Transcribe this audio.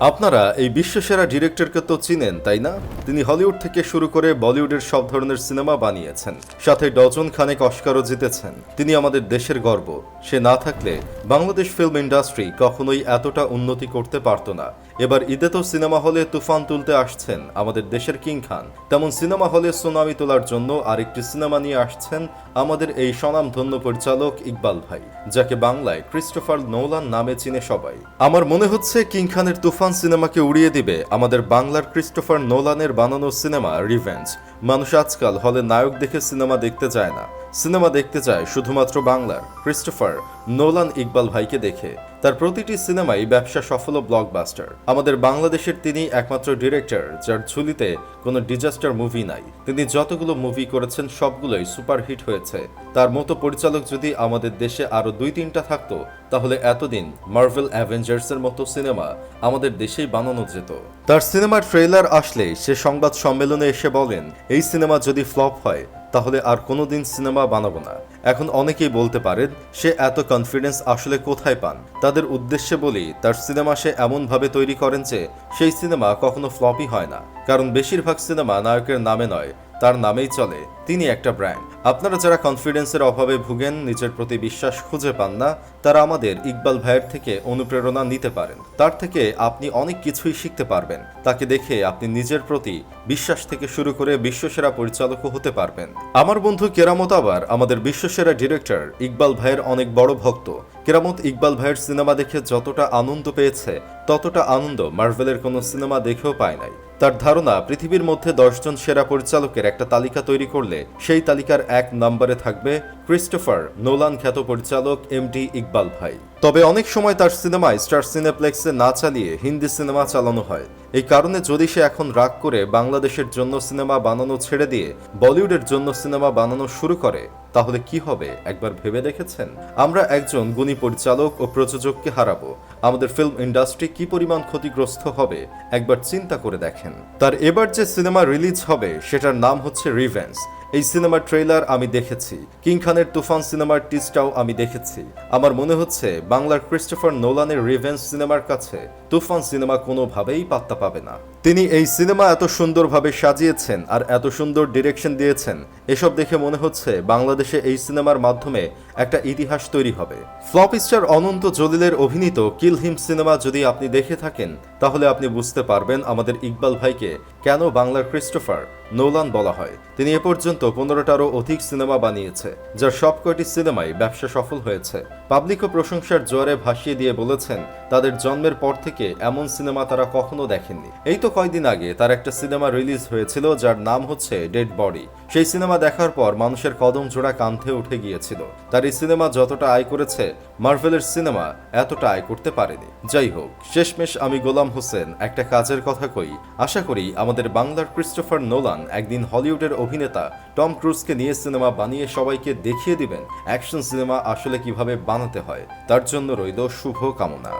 আপনারা এই বিশ্বসেরা ডিরেক্টরকে তো চিনেন, তাই না? তিনি হলিউড থেকে শুরু করে বলিউডের সব ধরনের সিনেমা বানিয়েছেন। সাথে ডজন খানেক অস্কারও জিতেছেন। তিনি আমাদের দেশের গর্ব। সে না থাকলে বাংলাদেশ ফিল্ম ইন্ডাস্ট্রি কখনোই এতটা উন্নতি করতে পারত না। এবার ঈদে তো সিনেমা হলে তুফান তুলতে আসছেন আমাদের দেশের কিং খান। তেমন সিনেমা হলে সুনামি তোলার জন্য আরেকটি সিনেমা নিয়ে আসছেন আমাদের এই স্বনামধন্য পরিচালক ইকবাল ভাই, যাকে বাংলায় ক্রিস্টোফার নোলান নামে চিনে সবাই। আমার মনে হচ্ছে কিং খানের তুফান সিনেমাকে উড়িয়ে দিবে আমাদের বাংলার ক্রিস্টোফার নোলানের বানানো সিনেমা রিভেঞ্জ। মানুষ আজকাল হলে নায়ক দেখে সিনেমা দেখতে চায় না। সিনেমা দেখতে চায় শুধুমাত্র বাংলার ক্রিস্টোফার নোলান ইকবাল ভাইকে দেখে। তার প্রতিটি সিনেমাই ব্যবসা সফল ব্লকবাস্টার আমাদের বাংলাদেশের তিনি একমাত্র ডিরেক্টর যার ঝুলিতে কোনো ডিজাস্টার মুভি নাই। তিনি যতগুলো মুভি করেছেন, সবগুলোই সুপারহিট হয়েছে। তার মতো পরিচালক যদি আমাদের দেশে আরও দুই তিনটা থাকতো, তাহলে এতদিন মার্ভেল অ্যাভেঞ্জার্সের মতো সিনেমা আমাদের দেশেই বানানো যেত। তার সিনেমার ট্রেলার আসলে সে সংবাদ সম্মেলনে এসে বলেন, এই সিনেমা যদি ফ্লপ হয় তাহলে আর কোনো দিন সিনেমা বানাবো না। এখন অনেকেই বলতে পারেন, সে এত কনফিডেন্স আসলে কোথায় পান? তাদের উদ্দেশ্যে বলি, তার সিনেমা সে এমনভাবে তৈরি করেন যে, সেই সিনেমা কখনো ফ্লপই হয় না। কারণ বেশিরভাগ সিনেমা নায়কের নামে নয়, তার নামেই চলে। তিনি একটা ব্র্যান্ড আপনারা যারা কনফিডেন্সের অভাবে ভুগেন, নিজের প্রতি বিশ্বাস খুঁজে পান না, তারা আমাদের ইকবাল ভাইয়ের থেকে অনুপ্রেরণা নিতে পারেন। তার থেকে আপনি অনেক কিছুই শিখতে পারবেন। তাকে দেখে আপনি নিজের প্রতি বিশ্বাস থেকে শুরু করে বিশ্বসেরা পরিচালকও হতে পারবেন। আমার বন্ধু কেরামত আবার আমাদের বিশ্বসেরা ডিরেক্টর ইকবাল ভাইয়ের অনেক বড় ভক্ত। কেরামত, ইকবাল ভাইয়ের সিনেমা দেখে যতটা আনন্দ পেয়েছে, ততটা আনন্দ মার্ভেলের কোনো সিনেমা দেখেও পায় নাই। তার ধারণা, পৃথিবীর মধ্যে দশজন সেরা পরিচালকের একটা তালিকা তৈরি করলে সেই তালিকার এক নম্বরে থাকবে ক্রিস্টোফার নোলান খ্যাত পরিচালক এম ডি ইকবাল ভাই। তবে অনেক সময় তার সিনেমায় স্টার সিনেপ্লেক্সে না চালিয়ে হিন্দি সিনেমা চালানো হয়। এই কারণে যদি সে এখন রাগ করে বাংলাদেশের জন্য সিনেমা বানানো ছেড়ে দিয়ে বলিউডের জন্য সিনেমা বানানো শুরু করে, তাহলে কি হবে? একবার ভেবে দেখেছেন? আমরা একজন গুণী পরিচালক ও প্রযোজককে হারাবো। আমাদের ফিল্ম ইন্ডাস্ট্রি কি পরিমাণ ক্ষতিগ্রস্ত হবে? একবার চিন্তা করে দেখেন। তার এবার যে সিনেমা রিলিজ হবে, সেটার নাম হচ্ছে রিভেন্স এই সিনেমার ট্রেলার আমি দেখেছি। কিং খানের তুফান সিনেমার টিস্টাও আমি দেখেছি। আমার মনে হচ্ছে বাংলার ক্রিস্টোফার নোলানের রিভেন্স সিনেমার কাছে তুফান সিনেমা কোনোভাবেই পাত্তা পাবে না। তিনি এই সিনেমা এত সুন্দরভাবে সাজিয়েছেন আর এত সুন্দর ডিরেকশন দিয়েছেন, এসব দেখে মনে হচ্ছে বাংলাদেশে এই সিনেমার মাধ্যমে একটা ইতিহাস তৈরি হবে। ফ্লপ স্টার অনন্ত জলিলের অভিনীত কিল হিম সিনেমা যদি আপনি দেখে থাকেন, তাহলে আপনি বুঝতে পারবেন আমাদের ইকবাল ভাইকে কেন বাংলার ক্রিস্টোফার নোলান বলা হয়। তিনি এ পর্যন্ত পনেরোটারও অধিক সিনেমা বানিয়েছে, যার সবকয়টি সিনেমাই ব্যবসা সফল হয়েছে। পাবলিকও প্রশংসার জোয়ারে ভাসিয়ে দিয়ে বলেছেন, তাদের জন্মের পর থেকে এমন সিনেমা তারা কখনো দেখেননি। এই তো কয়দিন আগে তার একটা সিনেমা রিলিজ হয়েছিল যার নাম হচ্ছে ডেড বডি। সেই সিনেমা দেখার পর মানুষের কদম জোড়া কান্থে উঠে গিয়েছিল। তার এই সিনেমা যতটা আয় করেছে, মার্ভেলের সিনেমা এতটা আয় করতে পারেনি। যাই হোক, শেষমেশ আমি গোলাম হোসেন একটা কাজের কথা কই। আশা করি আমাদের বাংলার ক্রিস্টোফার নোলান একদিন হলিউডের অভিনেতা টম ক্রুজকে নিয়ে সিনেমা বানিয়ে সবাইকে দেখিয়ে দিবেন। অ্যাকশন সিনেমা আসলে কীভাবে বানাতে হয়, তার জন্য রইল শুভ কামনা